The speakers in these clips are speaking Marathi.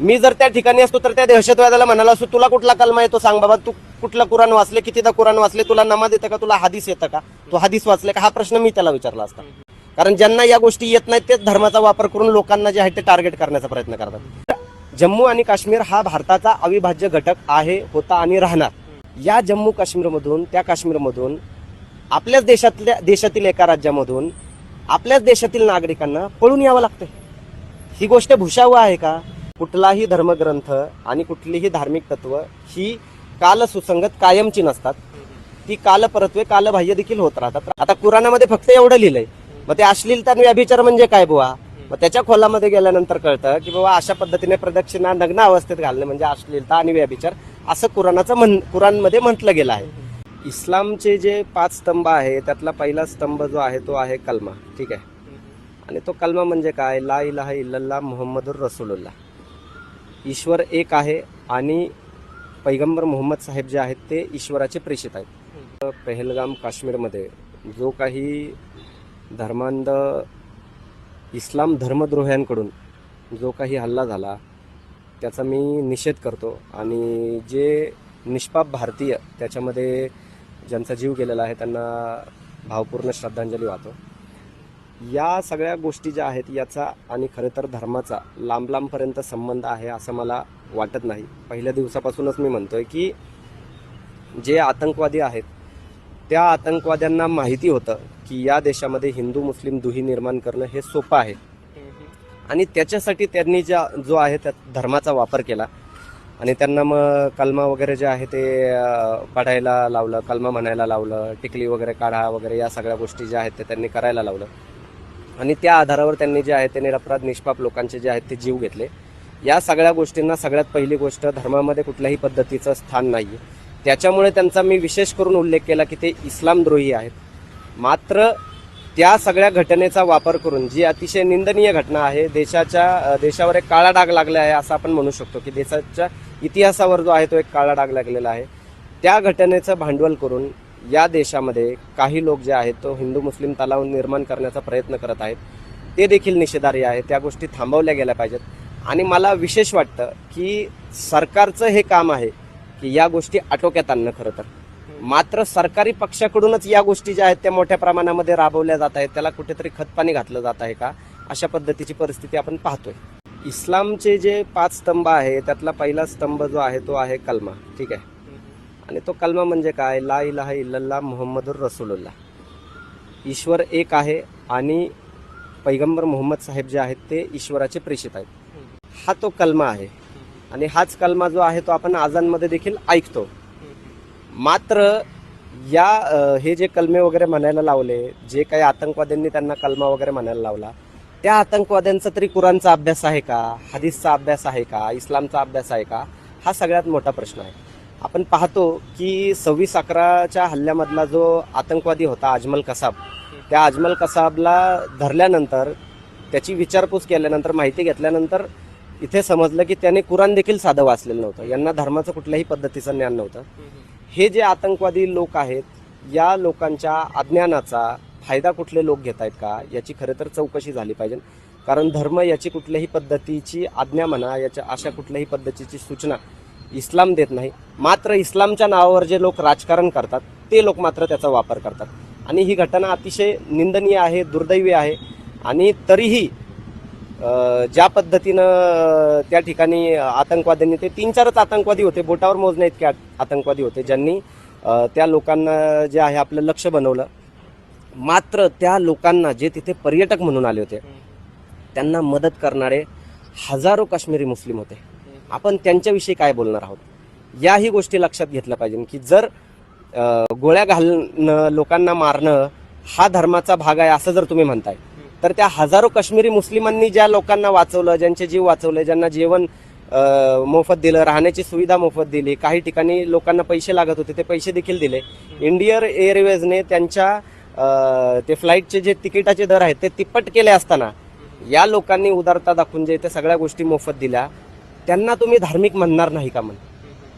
मी जर त्या ठिकाणी असतो तर त्या दहशतवाद्याला म्हणाला असतो तुला कुठला कलमा येतो? सांग बाबा तू कुठला कुराण वाचले? कितीदा कुराण वाचले? तुला नमाज येतं का? तुला हादीस येतं का? तू हादीस वाचले का? हा प्रश्न मी त्याला विचारला असता. कारण ज्यांना या गोष्टी येत नाहीत तेच धर्माचा वापर करून लोकांना जे आहे ते टार्गेट करण्याचा प्रयत्न करतात. जम्मू आणि काश्मीर हा भारताचा अविभाज्य घटक आहे होता आणि राहणार. या जम्मू काश्मीरमधून त्या काश्मीरमधून आपल्याच देशातल्या देशातील एका राज्यामधून आपल्याच देशातील नागरिकांना पळून यावं लागतं ही गोष्ट भूषावह आहे का? कुठलाही धर्मग्रंथ आणि कुठलीही धार्मिक तत्व ही काल सुसंगत कायमची नसतात. ती कालपरत्वे कालबाह्य देखील होत राहतात. आता कुराणामध्ये फक्त एवढं लिहिलंय. मग ते अश्लीलता आणि व्यभिचार म्हणजे काय बुवा? मग त्याच्या खोलामध्ये गेल्यानंतर कळतं की बाबा अशा पद्धतीने प्रदक्षिणा नग्न अवस्थेत घालणे म्हणजे अश्लीलता आणि व्यभिचार असं कुराणाचं म्हण कुराणमध्ये म्हटलं गेलं आहे. इस्लामचे जे पाच स्तंभ आहे त्यातला पहिला स्तंभ जो आहे तो आहे कलमा. ठीक आहे? आणि तो कलमा म्हणजे काय? ला इलाहा इल्लल्ला मोहम्मदुर रसूलुल्लाह. ईश्वर एक आहे आणि पैगंबर मोहम्मद साहेब जे आहेत ते ईश्वराचे प्रेषित आहेत. पहलगाम काश्मीरमध्ये जो काही धर्मांध इस्लाम धर्मद्रोह्यांकडून जो काही हल्ला झाला त्याचा मी निषेध करतो. आणि जे निष्पाप भारतीय त्याच्यामध्ये ज्यांचा जीव गेलेला आहे त्यांना भावपूर्ण श्रद्धांजली वाहतो. या सगळ्या गोष्टी ज्या आहेत याचा आणि खरं तर धर्माचा लांब लांबपर्यंत संबंध आहे असं मला वाटत नाही. पहिल्या दिवसापासूनच मी म्हणतोय की जे आतंकवादी आहेत त्या आतंकवाद्यांना माहिती होतं की या देशामध्ये हिंदू मुस्लिम दुही निर्माण करणं हे सोपं आहे. आणि त्याच्यासाठी त्यांनी ज्या जो आहे त्या धर्माचा वापर केला. आणि त्यांना मग कलमा वगैरे जे आहे ते पढायला लावलं कलमा म्हणायला लावलं टिकली वगैरे काढा वगैरे या सगळ्या गोष्टी ज्या आहेत ते त्यांनी करायला लावलं. आणि त्या आधारावर त्यांनी जे आहे ते निरपराध निष्पाप लोकांचे जे आहेत ते जीव घेतले. या सगळ्या गोष्टींना सगळ्यात पहिली गोष्ट धर्मामध्ये कुठल्याही पद्धतीचं स्थान नाही आहे त्याच्यामुळे त्यांचा मी विशेष करून उल्लेख केला की ते इस्लामद्रोही आहेत. मात्र त्या सगळ्या घटनेचा वापर करून जी अतिशय निंदनीय घटना आहे देशाच्या देशावर एक काळा डाग लागला आहे असं आपण म्हणू शकतो की देशाच्या इतिहासावर जो आहे तो एक काळा डाग लागलेला आहे. त्या घटनेचं भांडवल करून या देशामध्ये काही लोक जे आहेत तो हिंदू मुस्लिम तलाव निर्माण करण्याचा प्रयत्न करत आहेत. ते देखील निषेधार्ह आहे. त्या गोष्टी थांबवल्या गेल्या पाहिजेत. आणि मला विशेष वाटतं की सरकारचं हे काम आहे की या गोष्टी आटोक्यात आणणं खरं तर. मात्र सरकारी पक्षाकडूनच या गोष्टी ज्या आहेत त्या मोठ्या प्रमाणामध्ये राबवल्या जात आहेत. त्याला कुठेतरी खतपाणी घातलं जात आहे का? अशा पद्धतीची परिस्थिती आपण पाहतोय. इस्लामचे जे पाच स्तंभ आहे त्यातला पहिला स्तंभ जो आहे तो आहे कलमा. ठीक आहे? आणि तो कलमा म्हणजे काय? ला इलाहा इल्लल्लाह मोहम्मदुर रसूलुल्ला ईश्वर एक आहे आणि पैगंबर मोहम्मद साहेब जे आहेत ते ईश्वराचे प्रेषित आहेत. हा तो कलमा आहे. आणि हाच कलमा जो आहे तो आपण आजांमध्ये देखील ऐकतो. मात्र या हे जे कलमे वगैरे म्हणायला लावले जे काही आतंकवाद्यांनी त्यांना कलमा वगैरे म्हणायला लावला त्या आतंकवाद्यांचा तरी कुराणचा अभ्यास आहे का? हदीसचा अभ्यास आहे का? इस्लामचा अभ्यास आहे का? हा सगळ्यात मोठा प्रश्न आहे. आपण पाहतो की सव्वीस अकराच्या हल्ल्यामधला जो आतंकवादी होता अजमल कसाब त्या अजमल कसाबला धरल्यानंतर त्याची विचारपूस केल्यानंतर माहिती घेतल्यानंतर इथे समजलं की त्याने कुराण देखील साधं वाचलेलं नव्हतं. यांना धर्माचं कुठल्याही पद्धतीचं ज्ञान नव्हतं. हे जे आतंकवादी लोक आहेत या लोकांच्या अज्ञानाचा फायदा कुठले लोक घेत आहेत का याची खरं तर चौकशी झाली पाहिजे. कारण धर्म याची कुठल्याही पद्धतीची आज्ञा म्हणा याच्या अशा कुठल्याही पद्धतीची सूचना इस्लाम देत नाही. मात्र इस्लामच्या नावावर जे लोक राजकारण करतात ते लोक मात्र त्याचा वापर करतात. आणि ही घटना अतिशय निंदनीय आहे दुर्दैवी आहे. आणि तरीही ज्या पद्धतीनं त्या ठिकाणी आतंकवाद्यांनी ते तीन चारच आतंकवादी होते. बोटावर मोजण्या इतके आतंकवादी होते ज्यांनी त्या लोकांना जे आहे आपलं लक्ष बनवलं. मात्र त्या लोकांना जे तिथे पर्यटक म्हणून आले होते त्यांना मदत करणारे हजारो काश्मीरी मुस्लिम होते. आपण त्यांच्याविषयी काय बोलणार आहोत? याही गोष्टी लक्षात घेतल्या पाहिजे की जर गोळ्या घालणं लोकांना मारणं हा धर्माचा भाग आहे असं जर तुम्ही म्हणताय तर त्या हजारो काश्मीरी मुस्लिमांनी ज्या लोकांना वाचवलं ज्यांचे जीव वाचवले ज्यांना जेवण मोफत दिलं राहण्याची सुविधा मोफत दिली काही ठिकाणी लोकांना पैसे लागत होते ते पैसे देखील दिले. इंडियन एअरवेजने त्यांच्या ते फ्लाईटचे जे तिकिटाचे दर आहेत ते तिप्पट केले असताना या लोकांनी उदारता दाखवून जे ते सगळ्या गोष्टी मोफत दिल्या त्यांना तुम्ही धार्मिक म्हणणार नाही का म्हण?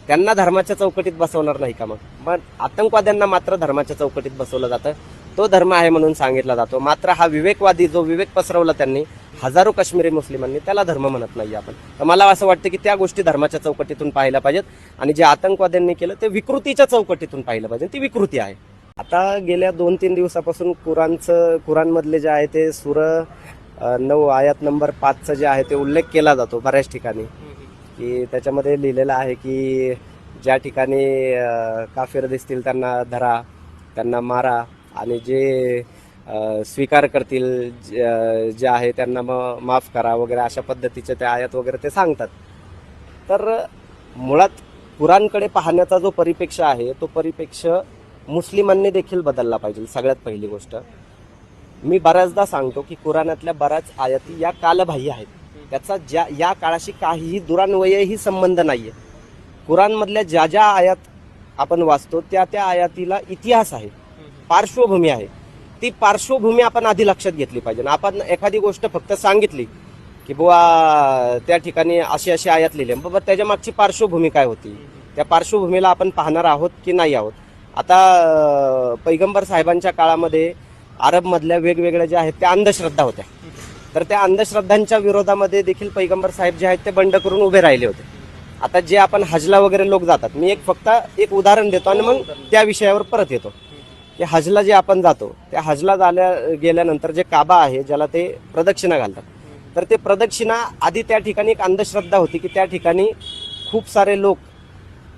त्यांना धर्माच्या चौकटीत बसवणार नाही का मग? मग आतंकवाद्यांना मात्र धर्माच्या चौकटीत बसवलं जातं. तो धर्म आहे म्हणून सांगितला जातो. मात्र हा विवेकवादी जो विवेक पसरवला त्यांनी हजारो काश्मीरी मुस्लिमांनी त्याला धर्म म्हणत नाही आपण. तर मला असं वाटतं की त्या गोष्टी धर्माच्या चौकटीतून पाहायला पाहिजेत. आणि जे आतंकवाद्यांनी केलं ते विकृतीच्या चौकटीतून पाहिलं पाहिजे ती विकृती आहे. आता गेल्या दोन तीन दिवसापासून कुराणचं कुराणमधले जे आहे ते सुर नऊ आयात नंबर पाचचा जे आहे ते उल्लेख केला जातो बऱ्याच ठिकाणी. की त्याच्यामध्ये लिहिलेलं आहे की ज्या ठिकाणी काफिर दिसतील त्यांना धरा त्यांना मारा आणि जे स्वीकार करतील जे जे आहे त्यांना मग माफ करा वगैरे अशा पद्धतीचे ते आयात वगैरे ते सांगतात. तर मुळात कुराणकडे पाहण्याचा जो परिपेक्ष आहे तो परिपेक्ष मुस्लिमांनी देखील बदलला पाहिजे सगळ्यात पहिली गोष्ट. मी बऱ्याचदा सांगतो की कुराणातल्या बऱ्याच आयाती या कालबाह्य आहेत. त्याचा ज्या या काळाशी काहीही दुरान्वयही संबंध नाही आहे कुराणमधल्या ज्या ज्या आयात आपण वाचतो त्या त्या आयातीला इतिहास आहे. पार्श्वभूमी आहे. ती पार्श्वभूमी आपण आधी लक्षात घेतली पाहिजे. आपण एखादी गोष्ट फक्त सांगितली की बुवा त्या ठिकाणी अशी अशी आयात लिहिली बाबा त्याच्या मागची पार्श्वभूमी काय होती? त्या पार्श्वभूमीला आपण पाहणार आहोत की नाही आहोत? आता पैगंबर साहेबांच्या काळामध्ये अरबमधल्या वेगवेगळ्या ज्या आहेत त्या अंधश्रद्धा होत्या. तर त्या अंधश्रद्धांच्या विरोधामध्ये देखील पैगंबर साहेब जे आहेत ते बंड करून उभे राहिले होते. आता जे आपण हजला वगैरे लोक जातात मी एक फक्त एक उदाहरण देतो आणि मग त्या विषयावर परत येतो. की हजला जे आपण जातो त्या हजला झाल्या गेल्यानंतर जे काबा आहे ज्याला ते प्रदक्षिणा घालतात. तर ते प्रदक्षिणा आधी त्या ठिकाणी एक अंधश्रद्धा होती की त्या ठिकाणी खूप सारे लोक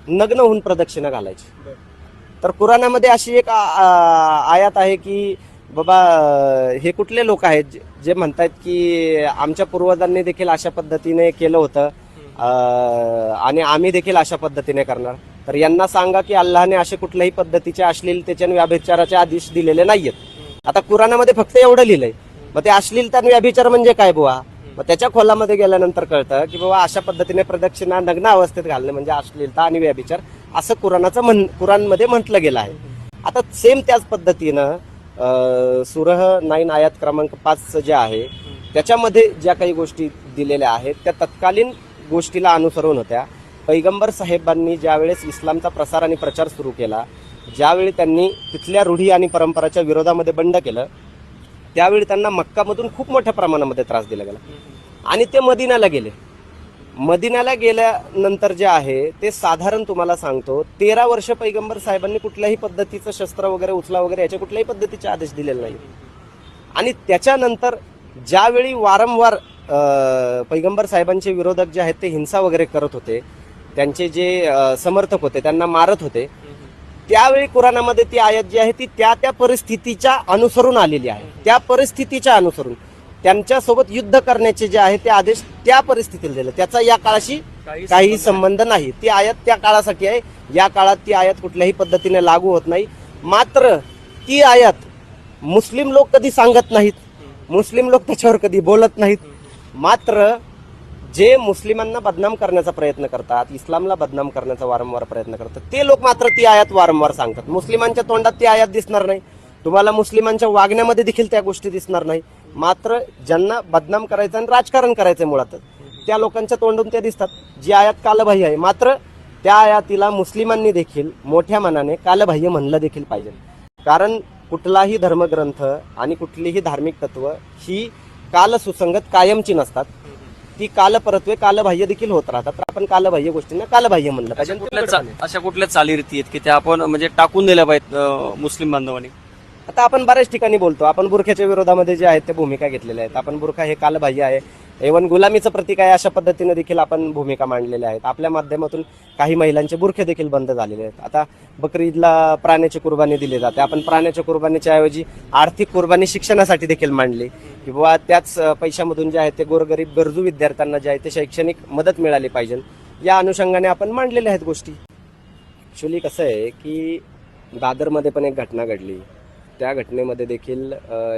नग्न होऊन प्रदक्षिणा घालायचे. तर कुराणामध्ये अशी एक आयात आहे की बाबा हे कुठले लोक आहेत? जे- म्हणतात की आमच्या पूर्वजांनी देखील अशा पद्धतीने केलं होतं. आणि आम्ही देखील अशा पद्धतीने करणार. तर यांना सांगा की अल्लाने असे कुठल्याही पद्धतीचे अश्लीलतेचे आणि व्याभिचाराचे आदेश दिलेले नाहीयेत. आता कुराणामध्ये फक्त एवढं लिहिलंय. मग ते अश्लीलता आणि व्याभिचार म्हणजे काय बुवा? मग त्याच्या खोलामध्ये गेल्यानंतर कळतं की बाबा अशा पद्धतीने प्रदक्षिणा नग्न अवस्थेत घालणं म्हणजे अश्लीलता आणि व्याभिचार असं कुराणाचं म्हण कुराणमध्ये म्हटलं गेलं आहे. आता सेम त्याच पद्धतीनं सुरह नाईन आयात क्रमांक पाच जे आहे त्याच्यामध्ये ज्या काही गोष्टी दिलेल्या आहेत त्या तत्कालीन गोष्टीला अनुसरून होत्या. पैगंबर साहेबांनी ज्यावेळेस इस्लामचा प्रसार आणि प्रचार सुरू केला ज्यावेळी त्यांनी तिथल्या रूढी आणि परंपराच्या विरोधामध्ये बंड केलं त्यावेळी त्यांना मक्कामधून खूप मोठ्या प्रमाणामध्ये त्रास दिला गेला. आणि ते मदिनाला गेले. मदिनाला गेल्यानंतर जे आहे ते साधारण तुम्हाला सांगतो तेरा वर्ष पैगंबर साहेबांनी कुठल्याही पद्धतीचं शस्त्र वगैरे उचला वगैरे याच्या कुठल्याही पद्धतीचे आदेश दिलेले नाही आणि त्याच्यानंतर ज्यावेळी वारंवार पैगंबर साहेबांचे विरोधक जे आहेत ते हिंसा वगैरे करत होते त्यांचे जे समर्थक होते त्यांना मारत होते त्यावेळी कुराणामध्ये ती आयत जी आहे ती त्या त्या परिस्थितीच्या अनुसरून आलेली आहे. त्या परिस्थितीच्या अनुसरून. त्यांच्यासोबत युद्ध करण्याचे जे आहे ते आदेश त्या परिस्थितीला दिले. त्याचा या काळाशी काही संबंध नाही. ती आयत त्या काळासाठी आहे. या काळात ती आयत कुठल्याही पद्धतीने लागू होत नाही. मात्र ती आयत मुस्लिम लोक कधी सांगत नाहीत. मुस्लिम लोक त्याच्यावर कधी बोलत नाहीत. मात्र जे मुस्लिमांना बदनाम करण्याचा प्रयत्न करतात इस्लामला बदनाम करण्याचा वारंवार प्रयत्न करतात ते लोक मात्र ती आयात वारंवार सांगतात. मुस्लिमांच्या तोंडात ती आयात दिसणार नाही. तुम्हाला मुस्लिमांच्या वागण्यामध्ये देखील त्या गोष्टी दिसणार नाही. मात्र ज्यांना बदनाम करायचं आणि राजकारण करायचं आहे मुळात त्या लोकांच्या तोंडून त्या दिसतात. जी आयात कालबाह्य आहे. मात्र त्या आयातीला मुस्लिमांनी देखील मोठ्या मनाने कालबाह्य म्हणलं देखील पाहिजे. कारण कुठलाही धर्मग्रंथ आणि कुठलीही धार्मिक तत्व ही कालसुसंगत कायमची नसतात. ती कालपरत्वे कालबाह्य देखील होत राहतात. तर आपण कालबाह्य गोष्टींना कालबाह्य म्हणलं पाहिजे. कुठल्या अशा कुठल्या चालीरीती आहेत की त्या आपण म्हणजे टाकून दिल्या पाहिजेत मुस्लिम बांधवांनी? आता आपण बऱ्याच ठिकाणी बोलतो. आपण बुरख्याच्या विरोधामध्ये जे आहेत ते भूमिका घेतलेल्या आहेत. आपण बुरखा हे कालबाह्य आहे. एवन गुलामीचं प्रतीक आहे अशा पद्धतीनं देखील आपण भूमिका मांडलेल्या आहेत. आपल्या माध्यमातून काही महिलांचे बुरखे देखील बंद झालेले आहेत. आता बकरी ईदला प्राण्याची कुर्बानी दिली जाते. आपण प्राण्याच्या कुर्बानीच्या ऐवजी आर्थिक कुर्बानी शिक्षणासाठी देखील मांडली. किंवा त्याच पैशामधून जे आहे ते गोरगरीब गरजू विद्यार्थ्यांना जे आहे ते शैक्षणिक मदत मिळाली पाहिजे. या अनुषंगाने आपण मांडलेल्या आहेत गोष्टी. ॲक्च्युली कसं आहे की दादरमध्ये पण एक घटना घडली. त्या घटनेमध्ये देखील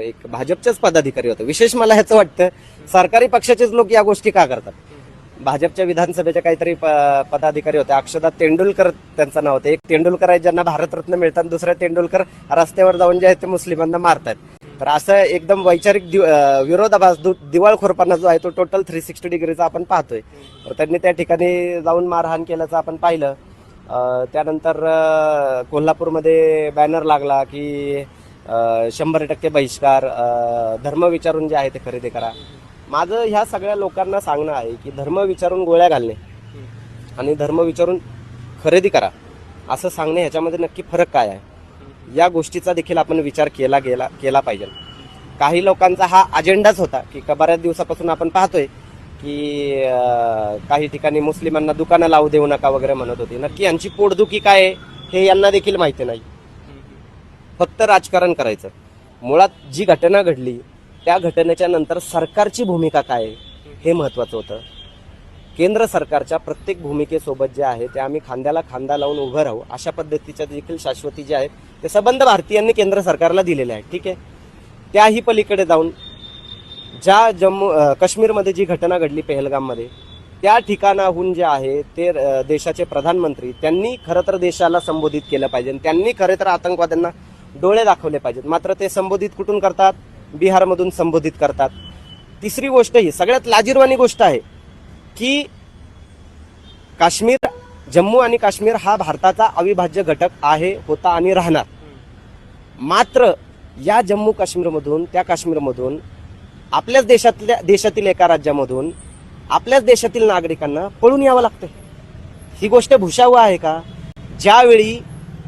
एक भाजपचेच पदाधिकारी होते. विशेष मला ह्याचं वाटतं सरकारी पक्षाचेच लोक या गोष्टी का करतात? भाजपच्या विधानसभेच्या काहीतरी प- पदाधिकारी होते. अक्षदा तेंडुलकर त्यांचं नाव होतं. एक तेंडुलकर आहे ज्यांना भारतरत्न मिळतात दुसऱ्या तेंडुलकर रस्त्यावर जाऊन जे आहे ते मुस्लिमांना मारतात तर असं एकदम वैचारिक दि- विरोधाभास दिवाळखोरपणा जो आहे तो टोटल थ्री सिक्स्टी डिग्रीचा आपण पाहतोय. तर त्यांनी त्या ठिकाणी जाऊन मारहाण केल्याचं आपण पाहिलं. त्यानंतर कोल्हापूरमध्ये बॅनर लागला की शंभर टक्के बहिष्कार धर्म विचारून जे आहे ते खरेदी करा. माझं ह्या सगळ्या लोकांना सांगणं आहे की धर्म विचारून गोळ्या घालणे आणि धर्म विचारून खरेदी करा. असं सांगणे ह्याच्यामध्ये नक्की फरक काय आहे? या गोष्टीचा देखील आपण विचार केला गेला केला पाहिजे. काही लोकांचा हा अजेंडाच होता की का बऱ्याच दिवसापासून आपण पाहतोय की काही ठिकाणी मुस्लिमांना दुकानं लावू देऊ नका वगैरे म्हणत होते. नक्की यांची पोटदुखी काय आहे हे यांना देखील माहिती नाही. फक्त राजकारण करायचं. मुळात जी घटना घडली त्या घटनेच्या नंतर सरकारची भूमिका काय आहे हे महत्त्वाचं होतं. केंद्र सरकारच्या प्रत्येक भूमिकेसोबत जे आहे ते आम्ही खांद्याला खांदा लावून उभं राहू अशा पद्धतीच्या देखील शाश्वती जे आहेत ते सबंध भारतीयांनी केंद्र सरकारला दिलेले आहेत. ठीक आहे? त्याही पलीकडे जाऊन ज्या जम्मू काश्मीरमध्ये जी घटना घडली पेहलगाममध्ये त्या ठिकाणाहून जे आहे ते देशाचे प्रधानमंत्री त्यांनी खरं तर देशाला संबोधित केलं पाहिजे. त्यांनी खरे तर आतंकवाद्यांना डोळे दाखवले पाहिजेत. मात्र ते संबोधित कुठून करतात? बिहारमधून संबोधित करतात. तिसरी गोष्ट ही सगळ्यात लाजीरवाणी गोष्ट आहे की काश्मीर जम्मू आणि काश्मीर हा भारताचा अविभाज्य घटक आहे होता आणि राहणार. मात्र या जम्मू काश्मीरमधून त्या काश्मीरमधून आपल्याच देशातल्या देशातील एका राज्यामधून आपल्याच देशातील नागरिकांना पळून यावं लागतं ही गोष्ट भूषावह आहे का? ज्यावेळी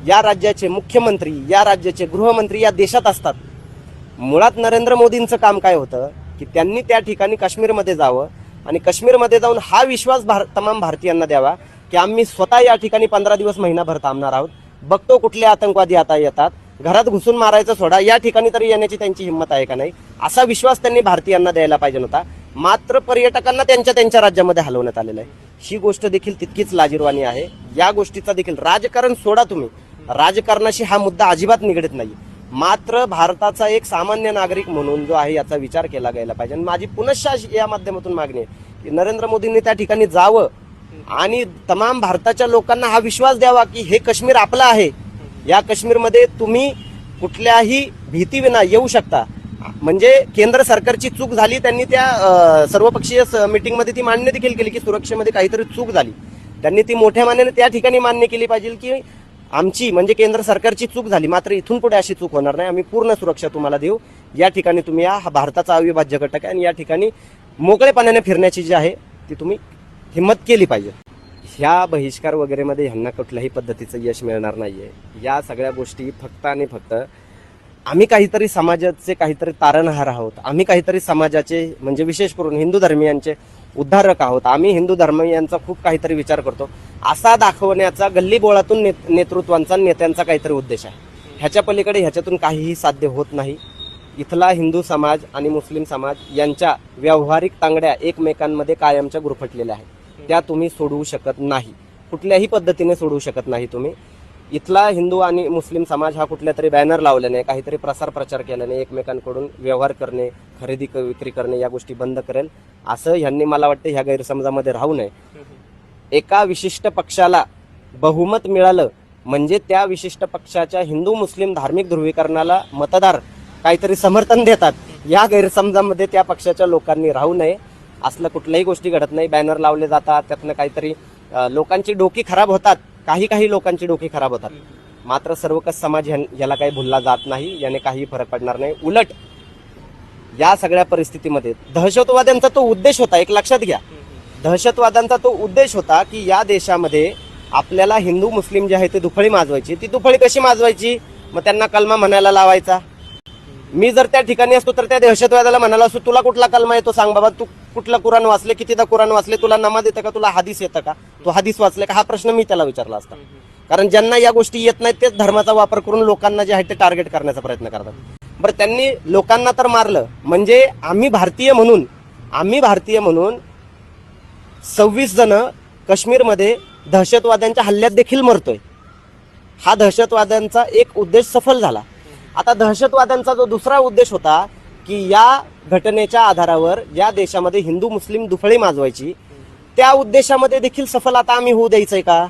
या राज्याचे मुख्यमंत्री या राज्याचे गृहमंत्री या देशात असतात. मुळात नरेंद्र मोदींचं काम काय होतं? की त्यांनी त्या ठिकाणी काश्मीरमध्ये जावं आणि काश्मीरमध्ये जाऊन हा विश्वास भार तमाम भारतीयांना द्यावा की आम्ही स्वतः या ठिकाणी पंधरा दिवस महिनाभर थांबणार आहोत. बघतो कुठले आतंकवादी आता येतात. घरात घुसून मारायचं सोडा. या ठिकाणी तरी येण्याची त्यांची हिंमत आहे का नाही? असा विश्वास त्यांनी भारतीयांना द्यायला पाहिजे नव्हता मात्र पर्यटकांना त्यांच्या त्यांच्या राज्यामध्ये हलवण्यात आलेलं आहे. ही गोष्ट देखील तितकीच लाजीरवाणी आहे. या गोष्टीचा देखील राजकारण सोडा तुम्ही. राजकारणाशी हा मुद्दा अजिबात निगडीत नाही मात्र भारताचा एक सामान्य नागरिक म्हणून जो आहे याचा विचार केला गेला पाहिजे. आणि माझी पुनश्च या माध्यमातून मागणी आहे की नरेंद्र मोदींनी त्या ठिकाणी जावं आणि तमाम भारताच्या लोकांना हा विश्वास द्यावा की हे काश्मीर आपलं आहे. या काश्मीरमध्ये तुम्ही कुठल्याही भीतीविना येऊ शकता. म्हणजे केंद्र सरकारची चूक झाली त्यांनी त्या सर्वपक्षीय स- मीटिंगमध्ये ती मान्य देखील केली की सुरक्षेमध्ये काहीतरी चूक झाली. त्यांनी ती मोठ्या मान्याने त्या ठिकाणी मान्य केली पाहिजे की आमची म्हणजे केंद्र सरकारची चूक झाली. मात्र इथून पुढे अशी चूक होणार नाही. आम्ही पूर्ण सुरक्षा तुम्हाला देऊ. या ठिकाणी तुम्ही या. हा भारताचा अविभाज्य घटक आहे आणि या ठिकाणी मोकळेपणाने फिरण्याची जी आहे ती तुम्ही हिंमत केली पाहिजे. ह्या बहिष्कार वगैरेमध्ये ह्यांना कुठल्याही पद्धतीचं यश मिळणार नाही आहे या सगळ्या गोष्टी फक्त आणि फक्त आम्ही काहीतरी समाजाचे काहीतरी तारणहार आहोत. आम्ही काहीतरी समाजाचे म्हणजे विशेष करून हिंदू धर्मियांचे उद्धारक आहोत. आम्ही हिंदू धर्मियांचा खूप काहीतरी विचार करतो. असा दाखवण्याचा गल्लीबोळातून नेत नेतृत्वांचा नेत्यांचा काहीतरी उद्देश आहे. ह्याच्या पलीकडे ह्याच्यातून काहीही साध्य होत नाही. इथला हिंदू समाज आणि मुस्लिम समाज यांच्या व्यावहारिक तांगड्या एकमेकांमध्ये कायमच्या गुरफटलेल्या आहेत. त्या तुम्ही सोडवू शकत नाही. कुठल्याही पद्धतीने सोडवू शकत नाही तुम्ही. इथला हिंदू आणि मुस्लिम समाज हा कुठल्या तरी बॅनर लावल्याने काहीतरी प्रसार प्रचार केल्याने एकमेकांकडून व्यवहार करणे खरेदी क- विक्री करणे या गोष्टी बंद करेल. असं ह्यांनी मला वाटतं ह्या गैरसमजामध्ये राहू नये. एका विशिष्ट पक्षाला बहुमत मिळालं म्हणजे त्या विशिष्ट पक्षाच्या हिंदू मुस्लिम धार्मिक ध्रुवीकरणाला मतदार काहीतरी समर्थन देतात. या गैरसमजामध्ये त्या पक्षाच्या लोकांनी राहू नये. असलं कुठल्याही गोष्टी घडत नाही. बॅनर लावले जातात त्यातनं काहीतरी लोकांची डोकी खराब होतात. काही काही लोकांची डोकी खराब होतात. मात्र सर्वकस समाज याला काही भुलला जात नाही. याने काही फरक पडणार नाही. उलट या सगळ्या परिस्थितीमध्ये दहशतवाद्यांचा तो उद्देश होता. एक लक्षात घ्या. दहशतवाद्यांचा तो उद्देश होता की या देशामध्ये आपल्याला हिंदू मुस्लिम जे आहे ते दुफळी माजवायची. ती दुफळी कशी माजवायची? मग त्यांना कलमा म्हणायला लावायचा. मी जर त्या ठिकाणी असतो तर त्या दहशतवाद्याला म्हणाला असतो तुला कुठला कलमा येतो? सांग बाबा तू कुठला कुराण वाचले? कितीदा कुराण वाचले? तुला नमाज येतं का? तुला हदीस येतं का? तू हदीस वाचले का? हा प्रश्न मी त्याला विचारला असता. कारण ज्यांना या गोष्टी येत नाहीत तेच धर्माचा वापर करून लोकांना जे आहे ते टार्गेट करण्याचा प्रयत्न करतात. बरं त्यांनी लोकांना तर मारलं. म्हणजे आम्ही भारतीय म्हणून आम्ही भारतीय म्हणून सव्वीस जण काश्मीरमध्ये दहशतवाद्यांच्या हल्ल्यात देखील मरतोय. हा दहशतवाद्यांचा एक उद्देश सफल झाला. आता दहशतवाद्यांचा जो दुसरा उद्देश होता की या घटनेच्या आधारावर या देशामध्ये हिंदू मुस्लिम दुफळी माजवायची त्या उद्देशामध्ये देखील सफल आता आम्ही होऊ द्यायचंय का?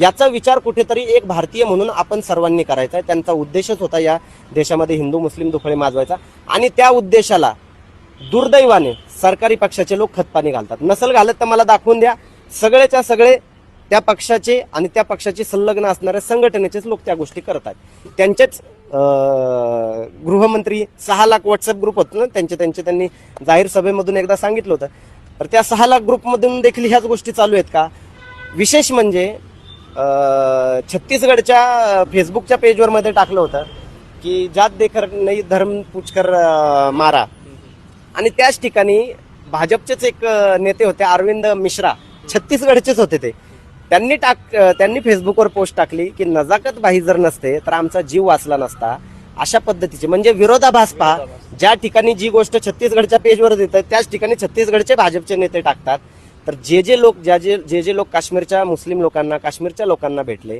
याचा विचार कुठेतरी एक भारतीय म्हणून आपण सर्वांनी करायचा आहे. त्यांचा उद्देशच होता या देशामध्ये हिंदू मुस्लिम दुफळे माजवायचा. आणि त्या उद्देशाला दुर्दैवाने सरकारी पक्षाचे लोक खतपाणी घालतात. नसल घालत तर मला दाखवून द्या. सगळेच्या सगळे त्या पक्षाचे आणि त्या पक्षाचे संलग्न असणाऱ्या संघटनेचेच लोक त्या गोष्टी करतात त्यांचेच गृहमंत्री सहा लाख व्हॉट्सअप ग्रुप होतं ना त्यांचे त्यांचे त्यांनी जाहीर सभेमधून एकदा सांगितलं होतं. तर त्या सहा लाख ग्रुपमधून देखील ह्याच गोष्टी चालू आहेत का? विशेष म्हणजे छत्तीसगडच्या फेसबुकच्या पेजवर मध्ये टाकलं होतं की जात देखर नाही धर्म पुचकर मारा. आणि त्याच ठिकाणी भाजपचेच एक नेते होते अरविंद मिश्रा. छत्तीसगडचेच होते ते. त्यांनी टाक त्यांनी फेसबुकवर पोस्ट टाकली की नजाकत बाही जर नसते तर आमचा जीव वाचला नसता. अशा पद्धतीचे. म्हणजे विरोधाभास पहा. ज्या ठिकाणी जी गोष्ट छत्तीसगडच्या पेजवर देतात त्याच ठिकाणी छत्तीसगडचे भाजपचे नेते टाकतात. तर जे जे लोक ज्या जे जे जे लोक काश्मीरच्या मुस्लिम लोकांना काश्मीरच्या लोकांना भेटले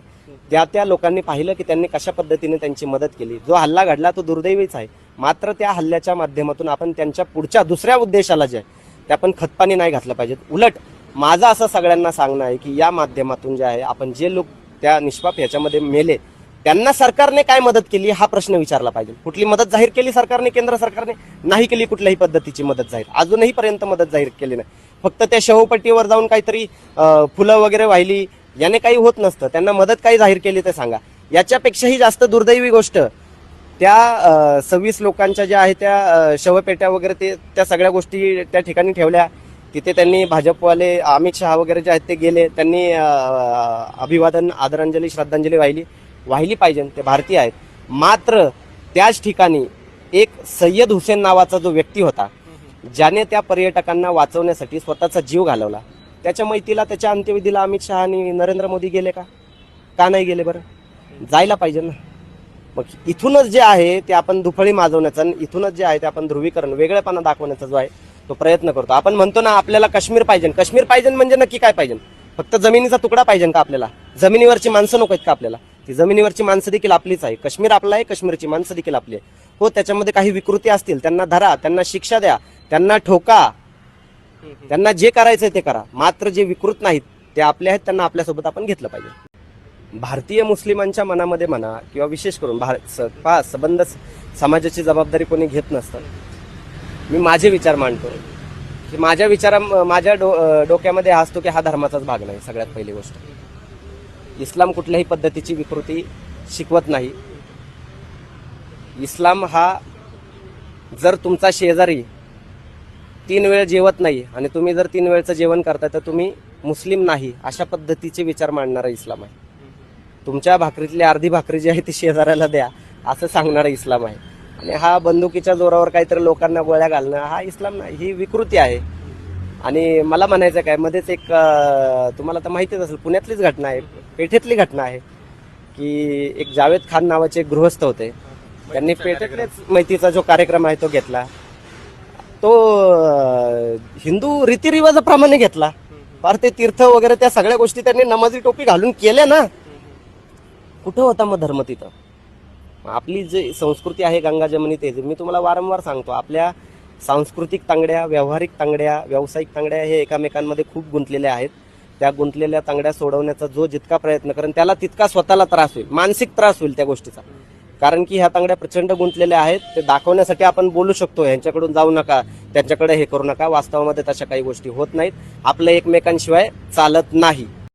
त्या त्या लोकांनी पाहिलं की त्यांनी कशा पद्धतीने त्यांची मदत केली. जो हल्ला घडला तो दुर्दैवीच आहे. मात्र त्या हल्ल्याच्या माध्यमातून आपण त्यांच्या पुढच्या दुसऱ्या उद्देशाला जे आहे ते आपण खतपाणी नाही घातलं पाहिजेत. उलट माझं असं सगळ्यांना सांगणं आहे की या माध्यमातून जे आहे आपण जे लोक त्या निष्पाप याच्यामध्ये मेले त्यांना सरकारने काय मदत केली हा प्रश्न विचारला पाहिजे. कुठली मदत जाहीर केली सरकारने केंद्र सरकारने? नाही केली कुठल्याही पद्धतीची मदत जाहीर. अजूनही पर्यंत मदत जाहीर केली नाही. फक्त त्या शवपट्टीवर जाऊन काहीतरी फुलं वगैरे वाहिली याने काही होत नसतं. त्यांना मदत काही जाहीर केली ते सांगा. याच्यापेक्षाही जास्त दुर्दैवी गोष्ट त्या सव्वीस लोकांच्या ज्या आहेत त्या शवपेट्या वगैरे ते त्या सगळ्या गोष्टी त्या ठिकाणी ठेवल्या. तिथे त्यांनी भाजपवाले अमित शहा वगैरे जे आहेत ते गेले. त्यांनी अभिवादन आदरांजली श्रद्धांजली वाहिली. वाहिली पाहिजे ते भारतीय आहेत. मात्र त्याच ठिकाणी एक सय्यद हुसेन नावाचा जो व्यक्ती होता ज्याने त्या पर्यटकांना वाचवण्यासाठी स्वतःचा जीव घालवला. त्याच्या मैतीला त्याच्या अंत्यविधीला अमित शहा आणि नरेंद्र मोदी गेले का? का नाही गेले बरं? जायला पाहिजे ना. मग इथूनच जे आहे ते आपण दुफळी माजवण्याचा आणि इथूनच जे आहे ते आपण ध्रुवीकरण वेगळेपणा दाखवण्याचा जो आहे तो प्रयत्न करतो. आपण म्हणतो ना आपल्याला काश्मीर पाहिजे. काश्मीर पाहिजे म्हणजे नक्की काय पाहिजे? फक्त जमिनीचा तुकडा पाहिजे का आपल्याला? जमिनीवरची माणसं नको आहेत का आपल्याला? ती जमिनीवरची माणसं देखील आपलीच आहे. काश्मीर आपला आहे काश्मीरची माणसं देखील आपली आहे. हो त्याच्यामध्ये काही विकृती असतील त्यांना धरा त्यांना शिक्षा द्या त्यांना ठोका. त्यांना जे करायचंय ते करा. मात्र जे विकृत नाहीत ते आपले आहेत त्यांना आपल्यासोबत आपण घेतलं पाहिजे. भारतीय मुस्लिमांच्या मनामध्ये म्हणा किंवा विशेष करून भारत स- पहा संबंध समाजाची जबाबदारी कोणी घेत नसतं. मी माझे विचार मांडतो की माझ्या विचारा माझ्या डो डोक्यामध्ये हा असतो की हा धर्माचाच भाग नाही सगळ्यात पहिली गोष्ट. इस्लाम कुठल्याही पद्धतीची विकृती शिकवत नाही. इस्लाम हा जर तुमचा शेजारी तीन वेळ जेवत नाही आणि तुम्ही जर तीन वेळचं जेवण करताय तर तुम्ही मुस्लिम नाही अशा पद्धतीचे विचार मांडणारा इस्लाम आहे. तुमच्या भाकरीतली अर्धी भाकरी जी आहे ती शेजाऱ्याला द्या. असं सांगणारा इस्लाम आहे. आणि हा बंदुकीच्या जोरावर काहीतरी लोकांना गोळ्या घालणं हा इस्लाम नाही ही विकृती आहे. आणि मला म्हणायचं काय मध्येच एक तुम्हाला तर माहितीच असेल पुण्यातलीच घटना आहे पेठेतली घटना आहे की एक जावेद खान नावाचे एक गृहस्थ होते. त्यांनी पेठेतलेच मैतीचा जो कार्यक्रम आहे तो घेतला. तो हिंदू रीतिरिवाजाप्रमाणे घेतला. फार ते तीर्थ वगैरे त्या सगळ्या गोष्टी त्यांनी नमाजी टोपी घालून केल्या ना कुठं होता मग धर्म तिथं? आपली जी संस्कृती आहे गंगा जमनी ते मी तुम्हाला वारंवार सांगतो आपल्या सांस्कृतिक तांगड्या व्यावहारिक तांगड्या व्यावसायिक तांगड्या हे एकामेकांमध्ये खूप गुंतलेल्या आहेत. त्या गुंतलेल्या तांगड्या सोडवण्याचा जो जितका प्रयत्न करेन त्याला तितका स्वतःला त्रास होईल मानसिक त्रास होईल त्या गोष्टीचा. कारण की ह्या तांगड्या प्रचंड गुंतलेल्या आहेत ते दाखवण्यासाठी आपण बोलू शकतो ह्यांच्याकडून जाऊ नका त्यांच्याकडे हे करू नका वास्तवामध्ये तशा काही गोष्टी होत नाहीत. आपलं एकमेकांशिवाय चालत नाही.